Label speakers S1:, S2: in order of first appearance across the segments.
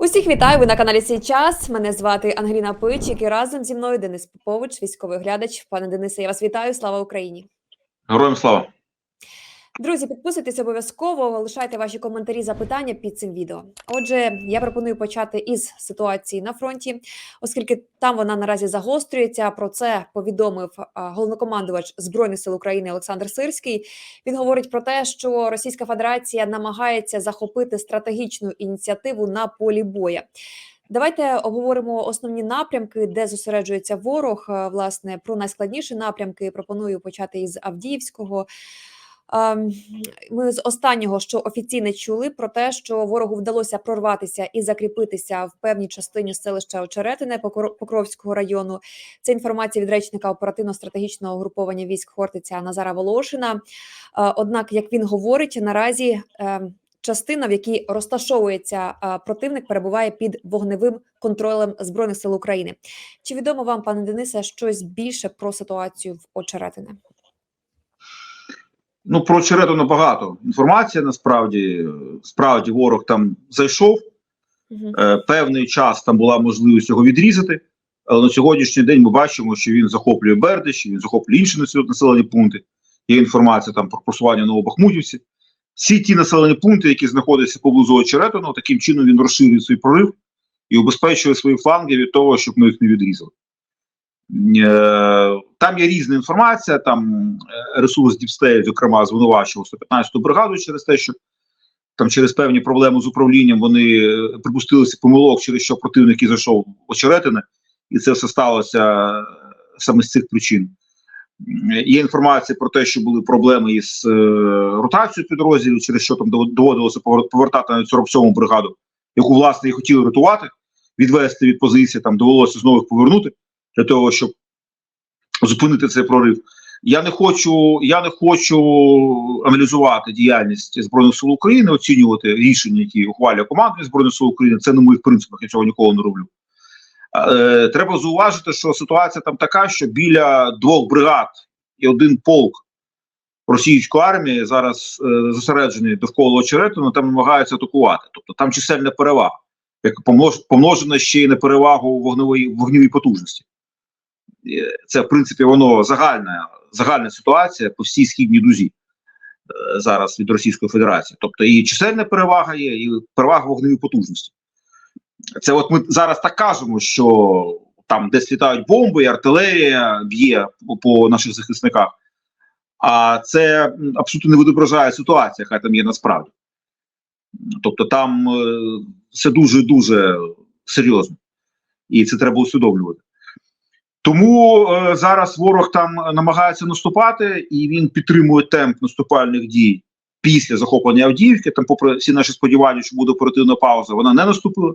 S1: Усіх вітаю! Ви на каналі Сій час. Мене звати Ангеліна Пичик і разом зі мною Денис Попович, військовий глядач. Пане Денисе, я вас вітаю. Слава Україні!
S2: Героям слава!
S1: Друзі, підписуйтесь обов'язково, лишайте ваші коментарі, запитання під цим відео. Отже, я пропоную почати із ситуації на фронті, оскільки там вона наразі загострюється. Про це повідомив головнокомандувач збройних сил України Олександр Сирський. Він говорить про те, що Російська Федерація намагається захопити стратегічну ініціативу на полі боя. Давайте обговоримо основні напрямки, де зосереджується ворог. Е, Власне, про найскладніші напрямки пропоную почати із Авдіївського. Ем, Ми з останнього, що офіційно чули, про те, що ворогу вдалося прорватися і закріпитися в певній частині селища Очеретине Покро- Покровського району. Це інформація від речника оперативно-стратегічного угруповання військ Хортиця Назара Волошина. Е, Однак, як він говорить, наразі ем, частина, в якій розташовується е, противник, перебуває під вогневим контролем збройних сил України. Чи відомо вам, пане Денисе, щось більше про ситуацію в Очеретине?
S2: Ну про Черетино багато інформації. Насправді справді ворог там зайшов. Е, певний час там була можливість його відрізати. Але на сьогоднішній день ми бачимо, що він захоплює Бердич, він захоплює інші населені- населені пункти. Є інформація там про просування Новобахмутівці. Всі ті населені пункти, які знаходяться поблизу Очеретину, таким чином він розширює свій прорив і убезпечує свої фланги від того, щоб ми їх не відрізали. Е, Там є різна інформація. Там е, ресурс Діпстей, зокрема, звинувачував 115-ту бригаду через те, що там через певні проблеми з управлінням вони е, припустилися помилок, через що противник який зайшов очеретини, і це все сталося саме з цих причин. Є інформація про те, що були проблеми із е, ротацією підрозділів, через що там доводилося повертати на 47-му бригаду, яку власне і хотіли рятувати, відвести від позиції, там довелося знову їх повернути для того, щоб зупинити цей прорив. Я не хочу, я не хочу аналізувати діяльність збройних сил України, оцінювати рішення, які ухвалює команда збройних сил України. Це на моїх принципах. Я цього ніколи не роблю. Е, треба зауважити, що ситуація там така, що біля двох бригад і один полк російської армії зараз е, зосереджений довкола очеретину, там намагаються атакувати. Тобто там чисельна перевага, як помножена ще й на перевагу вогневої вогневій потужності. Це, в принципі, воно загальна, загальна ситуація по всій східній дузі е, зараз від Російської Федерації. Тобто і чисельна перевага є, і перевага вогневої потужності. Це от ми зараз так кажемо, що там десь літають бомби, і артилерія б'є по, наших захисниках. А це абсолютно не відображає ситуацію, яка там є насправді. Тобто там е, все дуже дуже серйозно, і це треба усвідомлювати. Тому е, зараз ворог там намагається наступати, і він підтримує темп наступальних дій після захоплення Авдіївки. Там, попри всі наші сподівання, що буде оперативна пауза, вона не наступила.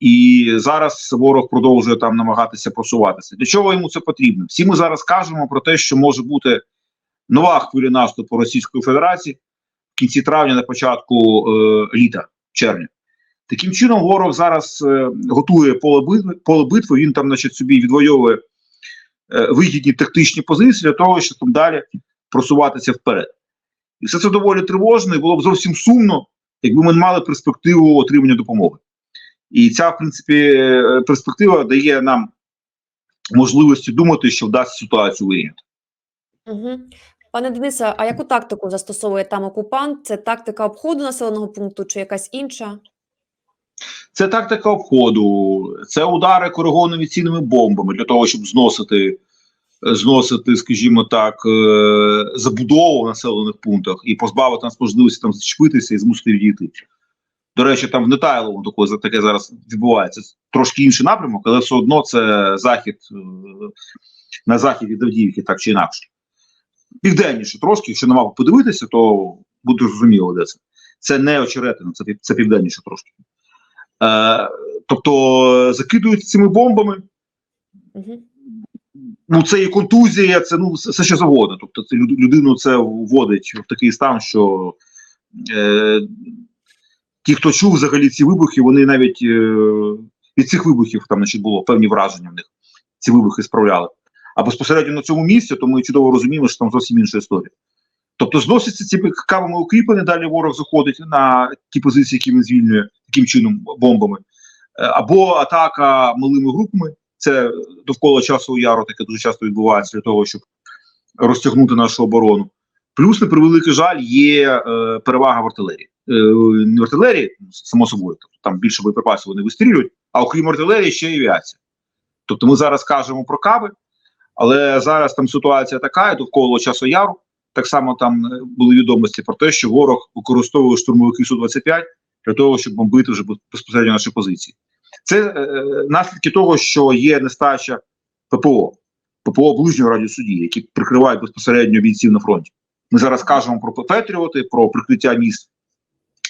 S2: І зараз ворог продовжує там намагатися просуватися. Для чого йому це потрібно? Всі ми зараз кажемо про те, що може бути нова хвиля наступу Російської Федерації в кінці травня, на початку е, літа, червня. Таким чином, ворог зараз е, готує поле битви. Він там, значить, собі відвоює е, вигідні тактичні позиції для того, щоб там далі просуватися вперед. І все це доволі тривожно, і було б зовсім сумно, якби ми не мали перспективу отримання допомоги. І ця, в принципі, е, перспектива дає нам можливості думати, що вдасться ситуацію вирішити.
S1: Угу. Пане Денисе, а яку тактику застосовує там окупант? Це тактика обходу населеного пункту чи якась інша?
S2: Це тактика обходу, це удари коригованими цінними бомбами для того, щоб зносити, зносити, скажімо так, е, забудову в населених пунктах і позбавити нас можливості там зачепитися і змусити відійти. До речі, там в Нетайловому таке, таке зараз відбувається. Це трошки інший напрямок, але все одно це захід е, на захід від Авдіївки, так чи інакше. Південніше трошки, якщо на мапу подивитися, то буде зрозуміло, де це. Це не очеретина, це, це південніше трошки. Е, тобто закидують цими бомбами.
S1: Угу.
S2: Ну, це і контузія, це ну все, що завгодно. Тобто, це людину це вводить в такий стан, що е, ті, хто чув взагалі ці вибухи, вони навіть е, від цих вибухів там значить, було певні враження в них. Ці вибухи справляли. А безпосередньо на цьому місці, то ми чудово розуміємо, що там зовсім інша історія. Тобто зносяться ці кавами укріплення, далі ворог заходить на ті позиції, які він звільнює, таким чином бомбами, Е, або атака малими групами. Це довкола часу яру таке дуже часто відбувається для того, щоб розтягнути нашу оборону. Плюс, на превеликий жаль, є е, перевага в артилерії. Е, не в артилерії, само собою, тобто там більше боєприпасів вони вистрілюють, а окрім артилерії, ще й авіація. Тобто ми зараз кажемо про каби, але зараз там ситуація така, і довкола часу яру. Так само там е, були відомості про те, що ворог використовує штурмовики Су-25 для того, щоб бомбити вже безпосередньо наші позиції. Це е, наслідки того, що є нестача ППО, ППО ближнього радіусу дії, які прикривають безпосередньо бійців на фронті. Ми зараз кажемо про Петріоти, про прикриття міст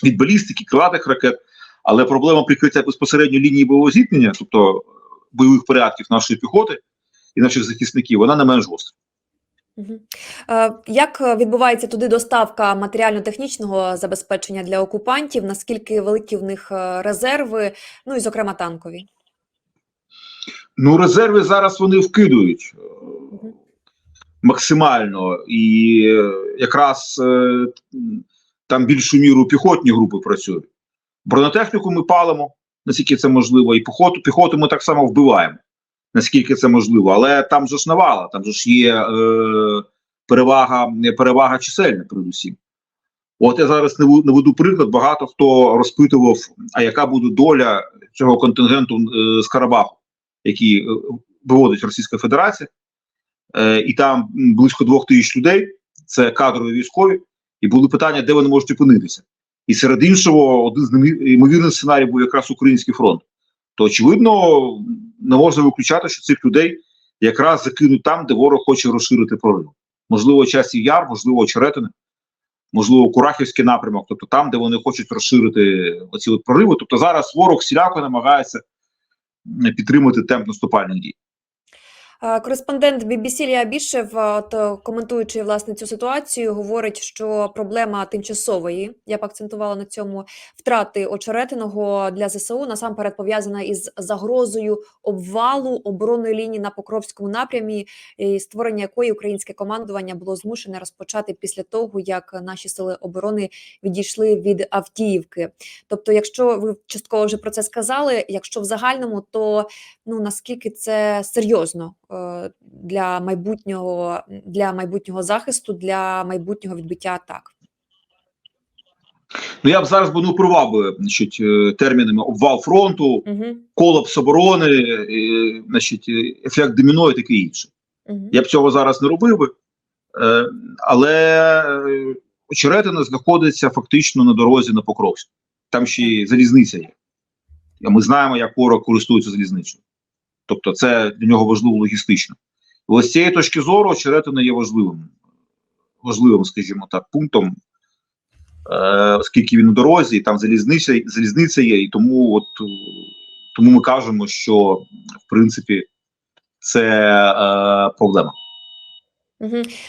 S2: від балістики, крилатих ракет, але проблема прикриття безпосередньо лінії бойового зіткнення, тобто бойових порядків нашої піхоти і наших захисників, вона не менш гостра.
S1: Е, Як відбувається туди доставка матеріально-технічного забезпечення для окупантів? Наскільки великі в них е, резерви, ну і зокрема танкові?
S2: Ну, резерви зараз вони вкидують е,
S1: Мгм.
S2: максимально, і е, якраз е, там більшу міру піхотні групи працюють. Бронетехніку ми палимо, наскільки це можливо, і піхоту, піхоту ми так само вбиваємо, наскільки це можливо. Але там ж навала, там ж є е, перевага, перевага чисельна, передусім. От я зараз наведу приклад. Багато хто розпитував, а яка буде доля цього контингенту е, з Карабаху, який е, виводить Російська Федерація, е, і там близько двох тисяч людей. Це кадрові військові, і були питання, де вони можуть опинитися. І серед іншого, один з ймовірних сценаріїв був якраз український фронт. То очевидно, не можна виключати, що цих людей якраз закинуть там, де ворог хоче розширити прорив. Можливо, часів яр, можливо, очеретини, можливо, Курахівський напрямок, тобто там, де вони хочуть розширити оці от прориви. Тобто зараз ворог всіляко намагається підтримати темп наступальних дій.
S1: Е, Кореспондент BBC Лія Бішев, от, е, коментуючи власне цю ситуацію, говорить, що проблема тимчасової, я б акцентувала на цьому, втрати очеретиного для ЗСУ насамперед пов'язана із загрозою обвалу оборонної лінії на Покровському напрямі, і створення якої українське командування було змушене розпочати після того, як наші сили оборони відійшли від Авдіївки. Тобто, якщо ви частково вже про це сказали, якщо в загальному, то ну наскільки це серйозно е, для майбутнього для майбутнього захисту, для майбутнього відбиття атак?
S2: Ну я б зараз би не оперував би значить, е, термінами обвал фронту,
S1: Угу,
S2: колапс оборони, е, значить, е, ефект доміно і таке інше.
S1: угу.
S2: Я б цього зараз не робив би. Е, але е, очеретина знаходиться фактично на дорозі на Покровську. Там ще й залізниця є. Ми знаємо, як ворог користується залізницею. Тобто, це для нього важливо логістично. Ось з цієї точки зору очеретина є важливим, важливим, скажімо так, пунктом, е, оскільки він на дорозі, там залізниця, залізниця є, і тому, от, е, тому ми кажемо, що в принципі це е, проблема.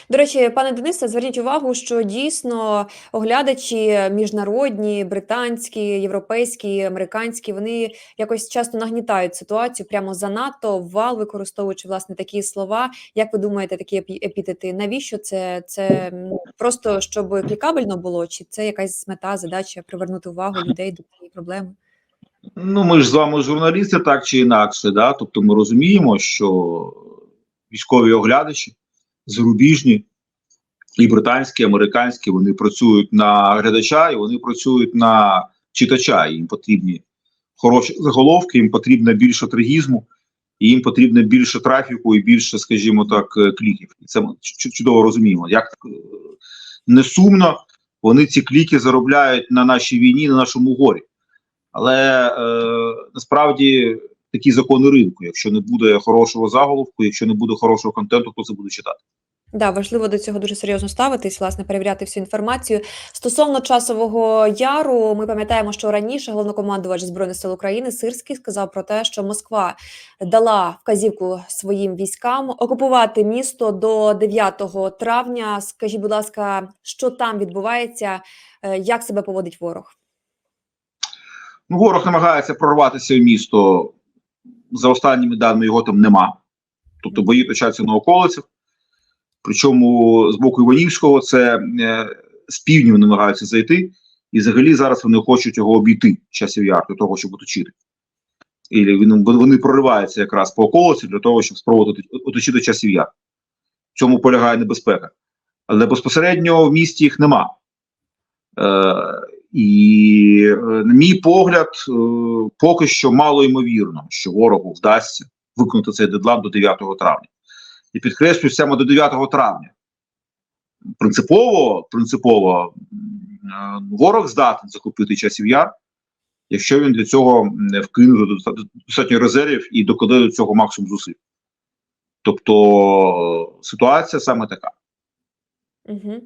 S1: До речі, пане Денисе, зверніть увагу, що дійсно оглядачі міжнародні, британські, європейські, американські, вони якось часто нагнітають ситуацію прямо занадто вал, використовуючи власне такі слова. Як ви думаєте, такі епітети? Навіщо це? Це просто щоб клікабельно було, чи це якась мета, задача привернути увагу людей до цієї проблеми?
S2: Ну, ми ж з вами журналісти, так чи інакше, да? тобто ми розуміємо, що військові оглядачі зарубіжні, і британські, і американські, вони працюють на глядача і вони працюють на читача. Їм потрібні хороші заголовки, їм потрібно більше трагізму, і їм потрібно більше трафіку і більше, скажімо так, е, кліків. І це ми чудово розуміємо. Як е, не сумно, вони ці кліки заробляють на нашій війні, на нашому горі. Але е, насправді такі закони ринку. Якщо не буде хорошого заголовку, якщо не буде хорошого контенту, хто це буде читати?
S1: Да, важливо до цього дуже серйозно ставитись, власне, перевіряти всю інформацію. Стосовно часового яру, ми пам'ятаємо, що раніше головнокомандувач збройних сил України Сирський сказав про те, що Москва дала вказівку своїм військам окупувати місто до 9 травня. Скажіть, будь ласка, що там відбувається, е, як себе поводить ворог?
S2: Ну, ворог намагається прорватися в місто. За останніми даними його там нема. Тобто бої точаться на околицях. Причому з боку Іванівського це е, з півдня намагаються зайти, І взагалі зараз вони хочуть його обійти часів яр для того, щоб оточити. І він, вони прориваються якраз по околиці для того, щоб спробувати оточити часів яр. В цьому полягає небезпека. Але безпосередньо в місті їх нема. Е, і, е, на мій погляд, е, поки що мало ймовірно, що ворогу вдасться виконати цей дедлайн до 9 травня. І підкреслюю саме до 9 травня. Принципово, принципово е, ворог здатний захопити часів яр, якщо він для цього доста- достатньо резервів і докладе до цього максимум зусиль. Тобто ситуація саме така.
S1: Угу.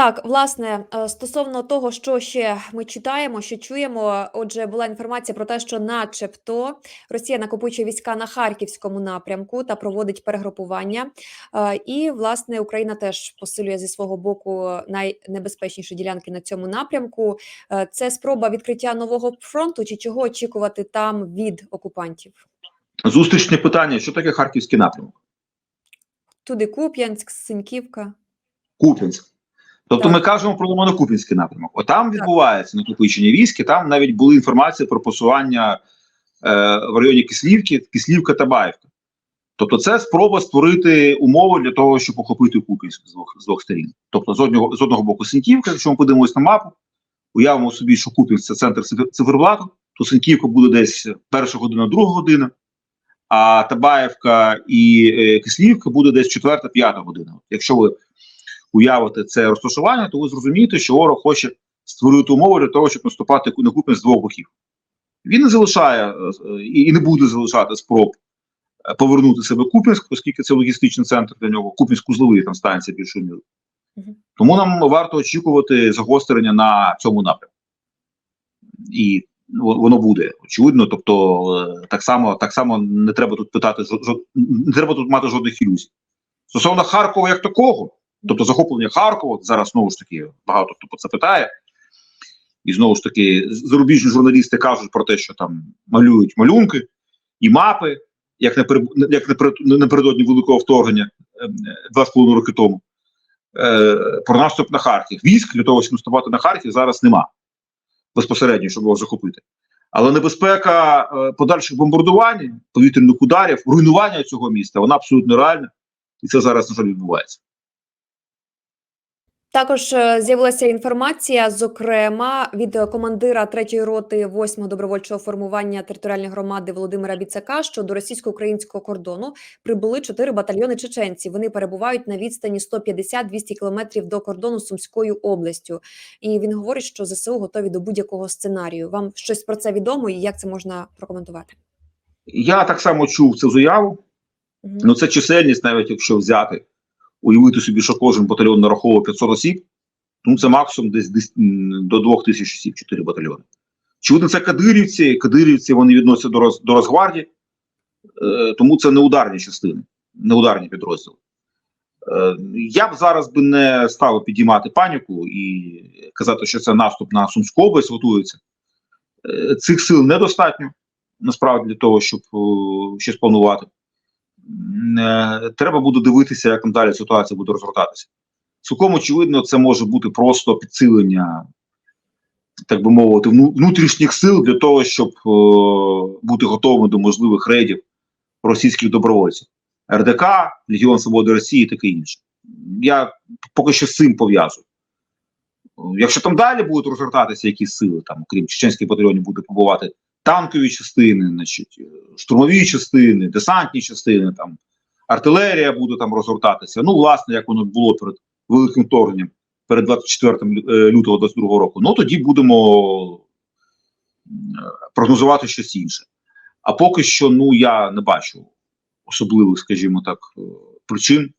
S1: Так, власне, е, стосовно того, що ще ми читаємо, що чуємо. Отже, була інформація про те, що, начебто, Росія накопичує війська на харківському напрямку та проводить перегрупування. Е, І, власне, Україна теж посилює зі свого боку найнебезпечніші ділянки на цьому напрямку. Е, Це спроба відкриття нового фронту, чи чого очікувати там від окупантів?
S2: Зустрічне питання: що таке харківський напрямок?
S1: Туди Куп'янськ, Синьківка.
S2: Куп'янськ. Тобто
S1: Так.
S2: ми кажемо про Лимано-Куп'янський напрямок. Отам відбувається накопичення військ, і там навіть були інформації про посування е, в районі Кислівки, Кислівка та Баївка. Тобто, це спроба створити умови для того, щоб охопити Куп'янськ з двох, з двох сторін. Тобто, з одного, з одного боку Синьківка, якщо ми подивимось на мапу, уявимо собі, що Куп'янськ це центр цифер- циферблату, то Синьківка буде десь перша година, друга година, а Табаєвка і е, Кислівка буде десь четверта, п'ята година. Якщо ви уявите це розташування, то ви зрозумієте, що ворог хоче створити умови для того, щоб наступати на Куп'янськ з двох боків. Він не залишає е, і і не буде залишати спроб е, повернути себе в Куп'янськ, оскільки це логістичний центр для нього. Куп'янськ узловий там станція більшою мірою. Тому нам варто очікувати загострення на цьому напрямку. І воно буде очевидно. Тобто, е, так само, так само не треба тут питати не треба тут мати жодних ілюзій. Стосовно Харкова як такого, тобто захоплення Харкова, зараз знову ж таки багато хто про це питає. І знову ж таки, зарубіжні журналісти кажуть про те, що там малюють малюнки і мапи, як, напер... як напередодні великого вторгнення е, е, два з половиною роки тому. Е, про наступ на Харків. Військ для того, щоб наступати на Харків, зараз нема безпосередньо, щоб його захопити. Але небезпека е, подальших бомбардувань, повітряних ударів, руйнування цього міста, вона абсолютно реальна, і це зараз на жаль відбувається.
S1: Також е, з'явилася інформація, зокрема від командира 3-ї роти 8-го добровольчого формування територіальної громади Володимира Біцака, що до російсько-українського кордону прибули чотири батальйони чеченців. Вони перебувають на відстані 150-200 кілометрів до кордону з Сумською областю. І він говорить, що ЗСУ готові до будь-якого сценарію. Вам щось про це відомо і як це можна прокоментувати?
S2: Я так само чув цю заяву.
S1: Мгм.
S2: Ну це чисельність, навіть якщо взяти, уявити собі, що кожен батальйон нараховує 500 осіб, ну це максимум десь, десь до 2000 осіб, 4 батальйони. Очевидно, це кадирівці, кадирівці вони відносяться до, роз, до Росгвардії, е, тому це не ударні частини, не ударні підрозділи. Е, я б зараз би не став підіймати паніку і казати, що це наступ на Сумську область готується. Е, цих сил недостатньо насправді для того, щоб е, щось планувати. Е, треба буде дивитися, як там далі ситуація буде розгортатися. Цілком очевидно, це може бути просто підсилення, так би мовити, внутрішніх сил для того, щоб е, бути готовими до можливих рейдів російських добровольців. РДК, Легіон Свободи Росії і таке інше. Я поки що з цим пов'язую. Е, Якщо там далі будуть розгортатися якісь сили, там, окрім чеченських батальйонів, буде побувати танкові частини, значить, е, штурмові частини, десантні частини, там, артилерія буде там розгортатися. Ну, власне, як воно було перед великим вторгненням, перед 24 е, лютого 22 року. Ну, тоді будемо е, прогнозувати щось інше. А поки що, ну, я не бачу особливих, скажімо так, причин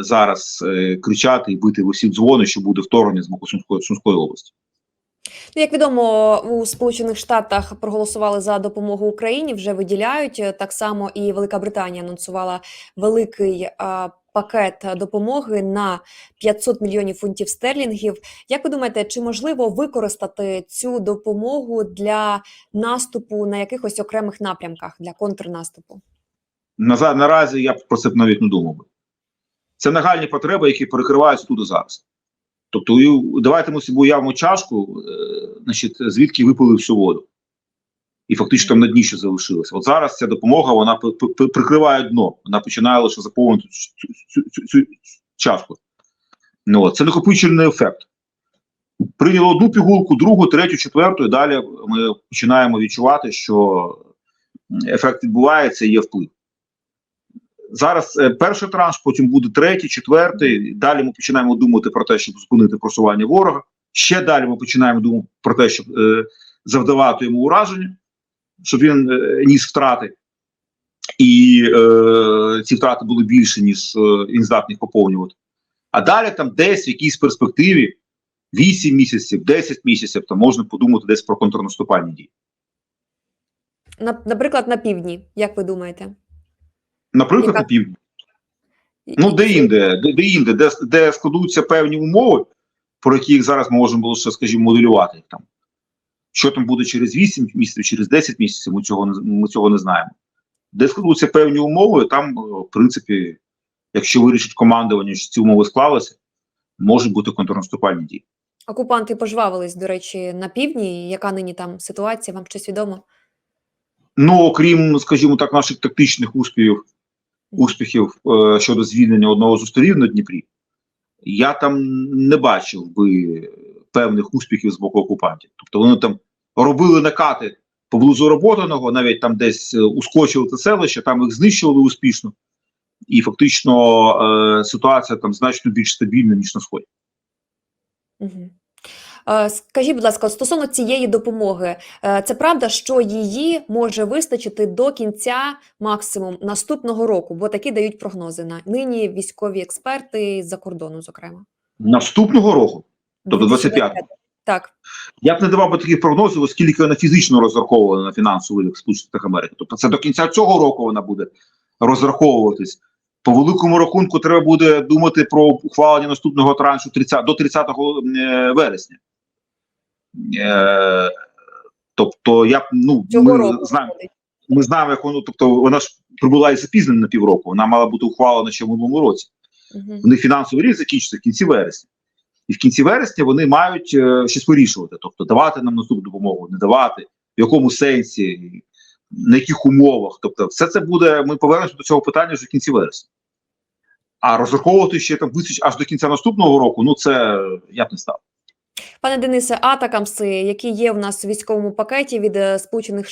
S2: зараз кричати і бити в усі дзвони, що буде вторгнення з боку Сумської області.
S1: Ну, як відомо, у Сполучених Штатах проголосували за допомогу Україні, вже виділяють. Так само і Велика Британія анонсувала великий пакет допомоги на 500 мільйонів фунтів стерлінгів. Як ви думаєте, чи можливо використати цю допомогу для наступу на якихось окремих напрямках для контрнаступу?
S2: Наза- наразі я про це навіть не думав. Це нагальні потреби, які перекриваються тут і зараз. Тобто, давайте ми собі уявимо чашку, е, значить, звідки випили всю воду. І фактично там на дні ще залишилося. От зараз ця допомога вона прикриває дно, вона починає лише заповнити цю, цю, цю, чашку. Ну, це накопичувальний ефект. Прийняли одну пігулку, другу, третю, четверту, і далі ми починаємо відчувати, що ефект відбувається і є вплив. Зараз е, перший транш, потім буде третій, четвертий. Далі ми починаємо думати про те, щоб зупинити просування ворога. Ще далі ми починаємо думати про те, щоб е, завдавати йому ураження, щоб він е, ніс втрати. І е, ці втрати були більше, ніж е, він здатний поповнювати. А далі там десь в якійсь перспективі 8 місяців, 10 місяців, там можна подумати десь про контрнаступальні дії.
S1: Наприклад, на півдні, як ви думаєте?
S2: Наприклад,
S1: Яка-
S2: на півдні. Ну, де інде, де, де інде, де, де складуться певні умови, про які їх зараз можемо лише, скажімо, моделювати їх там. Що там буде через 8 місяців, через 10 місяців, ми цього не, ми цього не знаємо. Де складуться певні умови, там, е, в принципі, якщо вирішить командування, що ці умови склалися, можуть бути контрнаступальні дії.
S1: Окупанти пожвавились, до речі, на півдні. Яка нині там ситуація? Вам щось відомо?
S2: Ну, окрім, скажімо так, наших тактичних успіхів, успіхів е, щодо звільнення одного з острів на Дніпрі, я там не бачив би певних успіхів з боку окупантів. Тобто вони там робили накати поблизу роботаного, навіть там десь е, ускочили це селище, там їх знищували успішно, і фактично е, ситуація там значно більш стабільна, ніж на сході.
S1: Угу. Скажіть, будь ласка, стосовно цієї допомоги, е, це правда, що її може вистачити до кінця максимум наступного року, бо такі дають прогнози на нині військові експерти з-за кордону, зокрема.
S2: Наступного року Тобто 25-го?
S1: Так.
S2: Я б не давав би таких прогнозів, оскільки вона фізично розрахована на фінансовий ринок Сполучених Америки. Тобто це до кінця цього року вона буде розраховуватись. По великому рахунку треба буде думати про ухвалення наступного траншу 30, до 30 е, вересня. Е, тобто, я ну,
S1: Цього
S2: ми
S1: року
S2: знаємо, ми знаємо, як воно, тобто вона ж прибула і запізнена на півроку, вона мала бути ухвалена ще в минулому році.
S1: Мгм.
S2: У них фінансовий рік закінчиться в кінці вересня. І в кінці вересня вони мають е, щось вирішувати, тобто давати нам наступну допомогу, не давати, в якому сенсі, на яких умовах. Тобто, все це буде. Ми повернемося до цього питання вже в кінці вересня. А розраховувати ще там вистачить аж до кінця наступного року, ну це я б не став.
S1: Пане Денисе, атакамси, які є в нас у військовому пакеті від е, Сполучених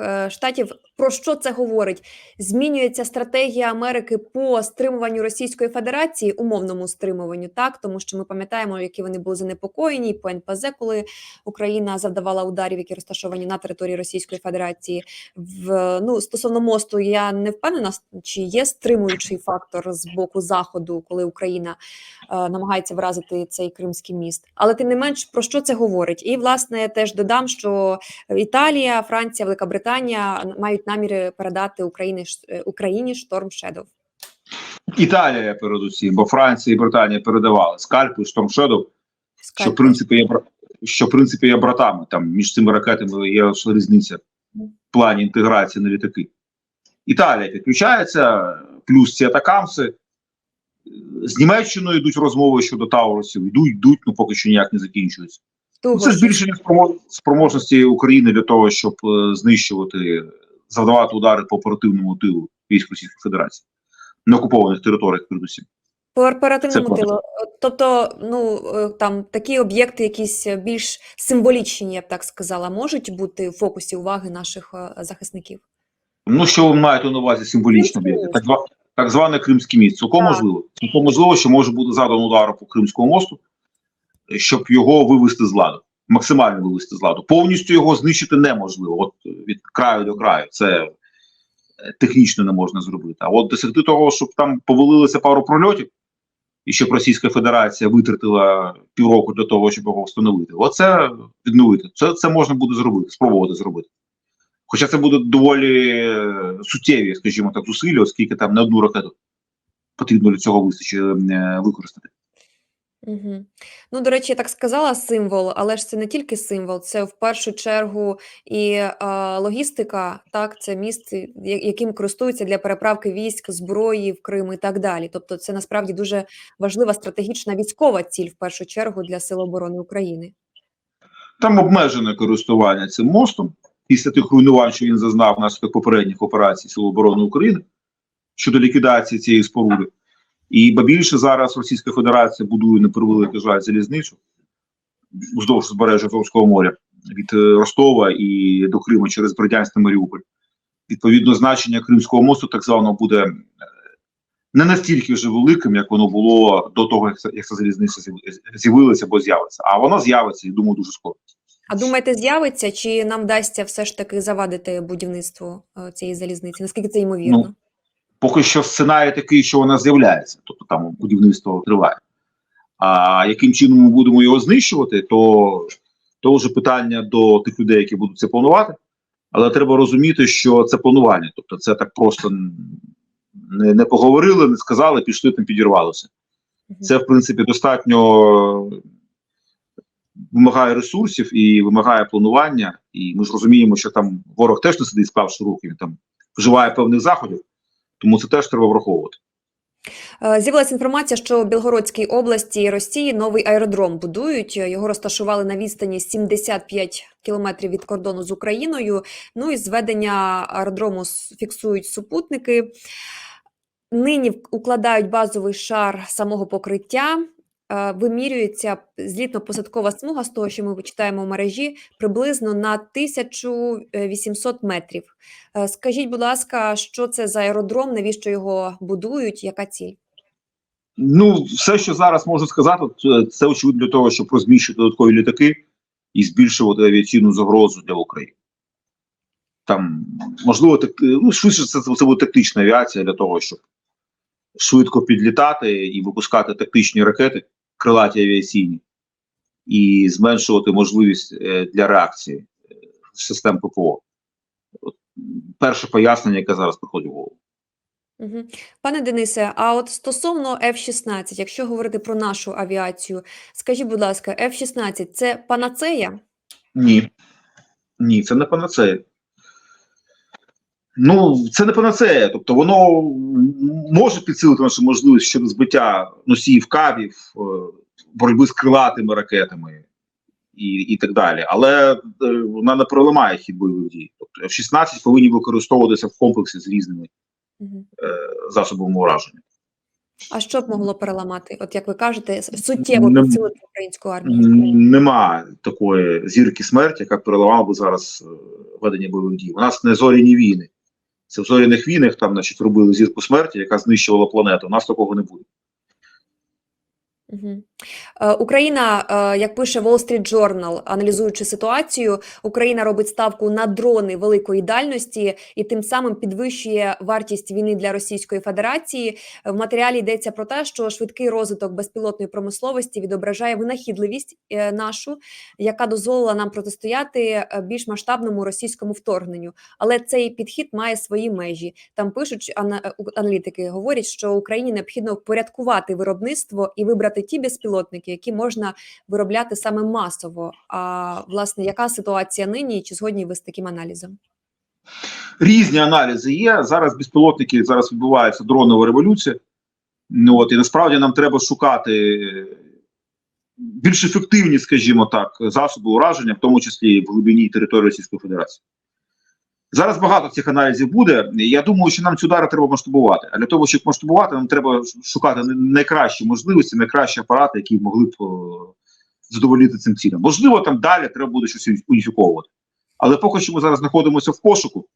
S1: е, Штатів, про що це говорить? Змінюється стратегія Америки по стримуванню Російської Федерації, умовному стримуванню, так тому що ми пам'ятаємо, які вони були занепокоєні по НПЗ, коли Україна завдавала ударів, які розташовані на території Російської Федерації. В ну стосовно мосту, я не впевнена, чи є стримуючий фактор з боку заходу, коли Україна е, намагається вразити цей кримський міст. Але тим не менш про що це говорить? І власне я теж додам, що Італія, Франція, Велика Британія мають наміри передати Україні е, Україні шторм Shadow.
S2: Італія передусім, бо Франція і Британія передавали скальпи, Storm Shadow, що в принципі є що в принципі є братами. Там між цими ракетами є різниця в плані інтеграції на літаки. Італія підключається, плюс ці атакамси. З Німеччиною йдуть розмови щодо Таурусів, йдуть, йдуть, ну поки що ніяк не закінчуються. Ну, це збільшення спроможності України для того, щоб е, знищувати, завдавати удари по оперативному тилу військ Російської Федерації на окупованих територіях, передусім.
S1: по оперативному
S2: Це
S1: тилу. Тобто, ну е, там такі об'єкти, якісь більш символічні, я б так сказала, можуть бути в фокусі уваги наших е, захисників.
S2: Ну, що ви маєте на увазі символічно об'єкти? Так, так зване Кримський міст. Цілком можливо. Цілком можливо, що може бути задано удар по Кримському мосту, щоб його вивести з ладу, максимально вивести з ладу. Повністю його знищити неможливо. От від краю до краю. Це е, технічно не можна зробити. А от досягти того, щоб там повалилося пару прольотів, і щоб Російська Федерація витратила півроку для того, щоб його встановити. Оце відновити. Це, це можна буде зробити, спробувати зробити. Хоча це буде доволі е, суттєві, скажімо так, зусилля, оскільки там не одну ракету потрібно для цього вистачить е, використати.
S1: Угу. Ну, до речі, я так сказала символ, але ж це не тільки символ, це в першу чергу і е, логістика, так, це місце, я- яким користуються для переправки військ, зброї в Крим і так далі. Тобто, це насправді дуже важлива стратегічна військова ціль в першу чергу для Сил оборони України.
S2: Там обмежене користування цим мостом після тих руйнувань, що він зазнав внаслідок попередніх операцій Сил оборони України щодо ліквідації цієї споруди. І ба більше зараз Російська Федерація будує на превеликий жаль залізницю вздовж збережжя Азовського моря від е, Ростова і до Криму через Бердянськ та Маріуполь. Відповідно, значення Кримського мосту так званого буде е, не настільки вже великим, як воно було до того, як ця, залізниця з'яв- з'явилася або з'явиться. А воно з'явиться, і думаю, дуже скоро.
S1: А думаєте, з'явиться чи нам вдасться все ж таки завадити будівництву е, цієї залізниці? Наскільки це ймовірно?
S2: Ну, Поки що сценарій такий, що вона з'являється, тобто там будівництво триває. А яким чином ми будемо його знищувати, то, то вже питання до тих людей, які будуть це планувати. Але треба розуміти, що це планування. Тобто, це так просто не, не поговорили, не сказали, пішли там, підірвалося. Це, в принципі, достатньо вимагає ресурсів і вимагає планування. І ми ж розуміємо, що там ворог теж не сидить склавши руки, він там вживає певних заходів, тому це теж треба враховувати.
S1: Е, З'явилася інформація, що в Білгородській області Росії новий аеродром будують. Його розташували на відстані 75 кілометрів від кордону з Україною. Ну і зведення аеродрому фіксують супутники. Нині укладають базовий шар самого покриття. Е, Вимірюється злітно-посадкова смуга з того, що ми читаємо в мережі, приблизно на 1800 метрів. Е, Скажіть, будь ласка, що це за аеродром, навіщо його будують, яка ціль?
S2: Ну, все, що зараз можу сказати, це, це очевидно для того, щоб розміщити додаткові літаки і збільшувати авіаційну загрозу для України. Там, можливо, так, ну, швидше це, це буде тактична авіація для того, щоб швидко підлітати і випускати тактичні ракети, крилаті авіаційні, і зменшувати можливість е, для реакції е, систем ППО. От, перше пояснення, яке зараз приходить в голову.
S1: Угу. Пане Денисе, а от стосовно F-16, якщо говорити про нашу авіацію, скажіть, будь ласка, F-16 – це панацея?
S2: Ні. Ні, це не панацея. Ну, це не панацея. Тобто воно може підсилити нашу можливість щодо збиття носіїв кабів, е, боротьби з крилатими ракетами і, і так далі. Але е, вона не переламає хід бойових дій. Тобто F-16 повинні використовуватися в комплексі з різними
S1: Угу.
S2: засобами ураження.
S1: А що б могло переламати? От як ви кажете, суттєво
S2: Не-
S1: підсилити українську армію?
S2: Нема такої зірки смерті, яка переламала би зараз е, ведення бойових дій. У нас не зоряні війни. Це в зоряних війнах там, значить, робили зірку смерті, яка знищувала планету. У нас такого не буде.
S1: Угу. Е, Україна, е, як пише Wall Street Journal, аналізуючи ситуацію, Україна робить ставку на дрони великої дальності і тим самим підвищує вартість війни для Російської Федерації. В матеріалі йдеться про те, що швидкий розвиток безпілотної промисловості відображає винахідливість е, нашу, яка дозволила нам протистояти більш масштабному російському вторгненню. Але цей підхід має свої межі. Там пишуть аналітики, говорять, що Україні необхідно впорядкувати виробництво і вибрати ті безпілотники, які можна виробляти саме масово. А власне, яка ситуація нині? і Чи згодні ви з таким аналізом?
S2: Різні аналізи є. Зараз безпілотники, зараз відбувається дронова революція. Ну, от, і насправді нам треба шукати е, більш ефективні, скажімо так, засоби ураження, в тому числі в глибині території Російської Федерації. Зараз багато цих аналізів буде. Я думаю, що нам ці удари треба масштабувати. А для того, щоб масштабувати, нам треба шукати найкращі можливості, найкращі апарати, які могли б задовольнити цим цілям. Можливо, там далі треба буде щось уніфіковувати. Але поки що ми зараз знаходимося в пошуку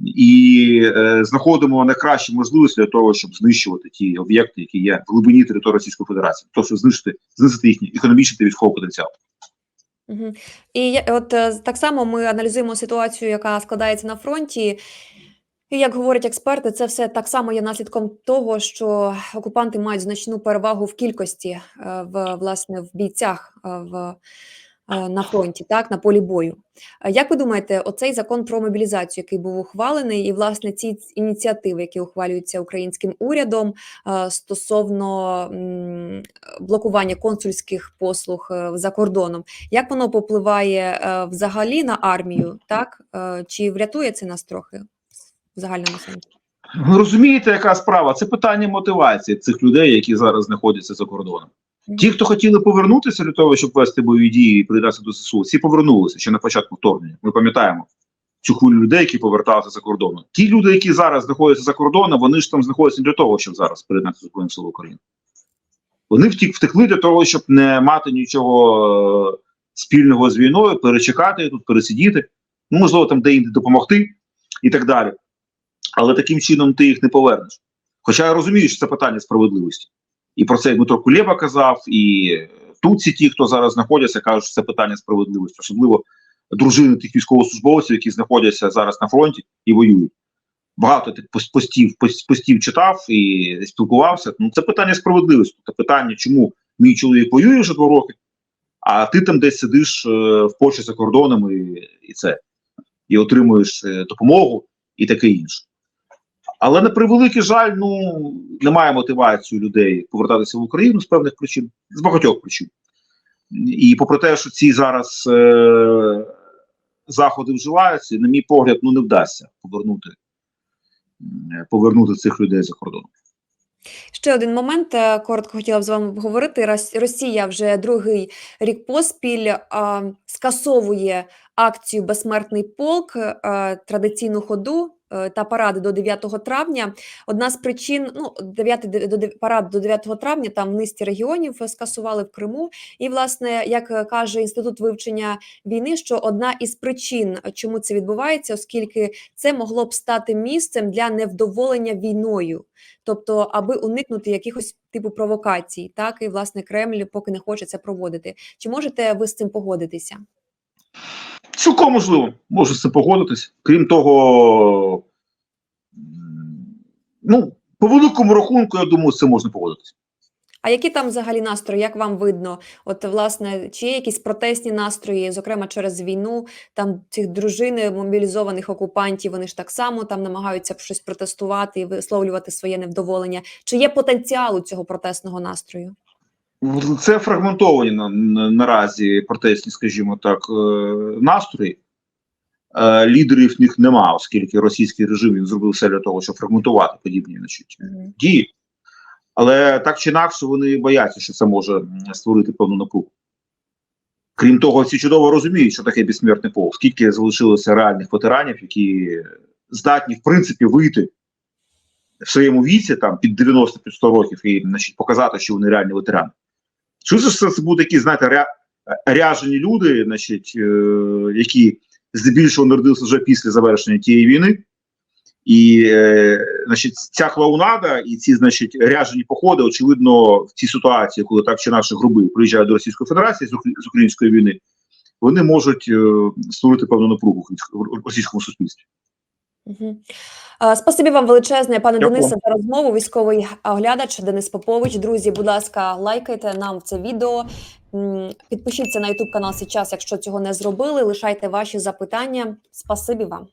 S2: і е, знаходимо найкращі можливості для того, щоб знищувати ті об'єкти, які є в глибині території Російської Федерації, тобто знищити, знизити їхній економічний та військовий потенціал.
S1: І от е, так само ми аналізуємо ситуацію, яка складається на фронті. І як говорять експерти, це все так само є наслідком того, що окупанти мають значну перевагу в кількості е, в власне в бійцях е, в на фронті, так на полі бою. Е, Як ви думаєте, оцей закон про мобілізацію, який був ухвалений, і власне ці ініціативи, які ухвалюються українським урядом е, стосовно блокування консульських послуг е, за кордоном, як воно попливає е, взагалі на армію, так Е, чи врятує це нас трохи в загальному сенсі?
S2: Розумієте, яка справа? Це питання мотивації цих людей, які зараз знаходяться за кордоном. Ті, хто хотіли повернутися для того, щоб вести бойові дії і придатися до ССУ, всі повернулися ще на початку вторгнення. Ми пам'ятаємо цю хвилю людей, які поверталися за кордону. Ті люди, які зараз знаходяться за кордоном, вони ж там знаходяться не для того, щоб зараз приєднатися до Збройних сил України. Вони втік, втекли для того, щоб не мати нічого е, спільного з війною, перечекати тут, пересидіти, ну можливо, там де-інде допомогти і так далі. Але таким чином ти їх не повернеш. Хоча я розумію, що це питання справедливості. І про це і Дмитро Кулєба казав, і тут всі ті, хто зараз знаходяться, кажуть, що це питання справедливості, особливо дружини тих військовослужбовців, які знаходяться зараз на фронті і воюють. Багато тих постів, постів читав і спілкувався. Ну це питання справедливості. Це питання, чому мій чоловік воює вже два роки, а ти там десь сидиш е, в Польщі за кордоном і, і це, і отримуєш е, допомогу і таке інше. Але на превеликий жаль, ну немає мотивації людей повертатися в Україну з певних причин, з багатьох причин. І попри те, що ці зараз е- заходи вживаються, на мій погляд, ну не вдасться повернути, повернути цих людей за кордон.
S1: Ще один момент е, коротко хотіла б з вами обговорити. Рос- Росія вже другий рік поспіль а, скасовує акцію Безсмертний полк, е, традиційну ходу е, та паради до 9 травня. Одна з причин, ну 9 де- до парад до 9 травня там в низці регіонів е, скасували в Криму. І, власне, як каже інститут вивчення війни, що одна із причин, чому це відбувається, оскільки це могло б стати місцем для невдоволення війною. Тобто, аби уникнути якихось типу провокацій, так і власне Кремль поки не хоче це проводити. Чи можете ви з цим погодитися?
S2: Цілком можливо, можу цим погодитись. Крім того, ну, по великому рахунку, я думаю, цим можна погодитись.
S1: А які там взагалі настрої? Як вам видно? От власне, чи є якісь протестні настрої, зокрема через війну, там цих дружини мобілізованих окупантів, вони ж так само там намагаються щось протестувати і висловлювати своє невдоволення. Чи є потенціал у цього протестного настрою?
S2: Це фрагментовані на, на, наразі протестні, скажімо так, е, настрої. Е, лідерів в них нема, оскільки російський режим він зробив все для того, щоб фрагментувати подібні значить, дії. Але так чи інакше вони бояться, що це може створити певну напругу. Крім того, всі чудово розуміють, що таке безсмертний полк, скільки залишилося реальних ветеранів, які здатні, в принципі, вийти в своєму віці, там під 90 під 100 років, і значить, показати, що вони реальні ветерани. Що ж це, будуть такі, знаєте, ря, ряжені люди, значить, е, які здебільшого народилися вже після завершення тієї війни. І е, значить, ця клоунада і ці значить, ряжені походи, очевидно, в цій ситуації, коли так чи інакше груби приїжджають до Російської Федерації з, укр- з української війни, вони можуть е, створити певну напругу в російському суспільстві.
S1: Угу. Спасибі вам величезне, пане
S2: Дякую.
S1: Денисе, за розмову. Військовий оглядач Денис Попович. Друзі, будь ласка, лайкайте нам це відео. Підпишіться на YouTube канал сейчас, якщо цього не зробили. Лишайте ваші запитання. Спасибі вам.